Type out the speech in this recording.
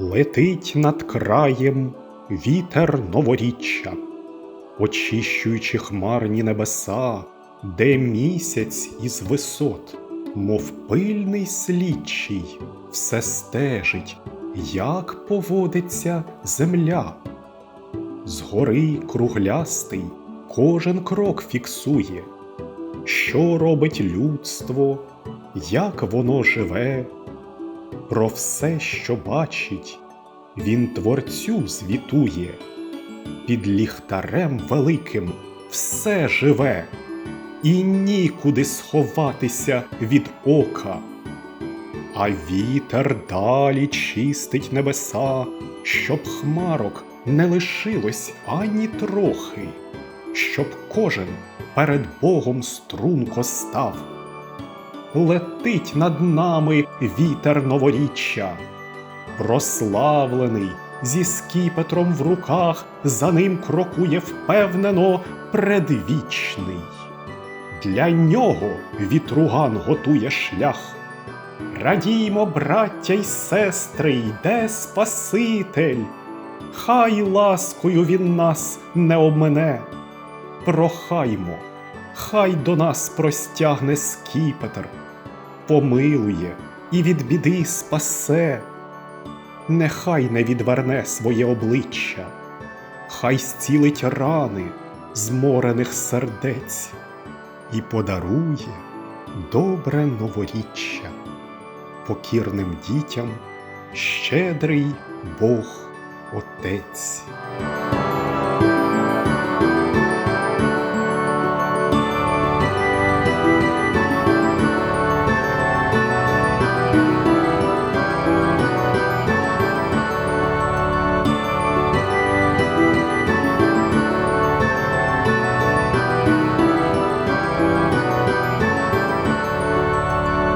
Летить над краєм вітер новоріччя, очищуючи хмарні небеса, де місяць із висот, мов пильний слідчий, все стежить, як поводиться земля. Згори круглястий кожен крок фіксує, що робить людство, як воно живе. Про все, що бачить, він творцю звітує, під ліхтарем великим все живе, і нікуди сховатися від ока. А вітер далі чистить небеса, щоб хмарок не лишилось ані трохи, щоб кожен перед Богом струнко став. Летить над нами вітер новоріччя, прославлений зі скіпетром в руках, за ним крокує впевнено предвічний. Для нього вітруган готує шлях. Радіймо, браття й сестри, йде Спаситель, хай ласкою він нас не обмене. Прохаймо, хай до нас простягне скіпетр, помилує і від біди спасе, нехай не відверне своє обличчя, хай зцілить рани зморених сердець і подарує добре новоріччя покірним дітям щедрий Бог Отець.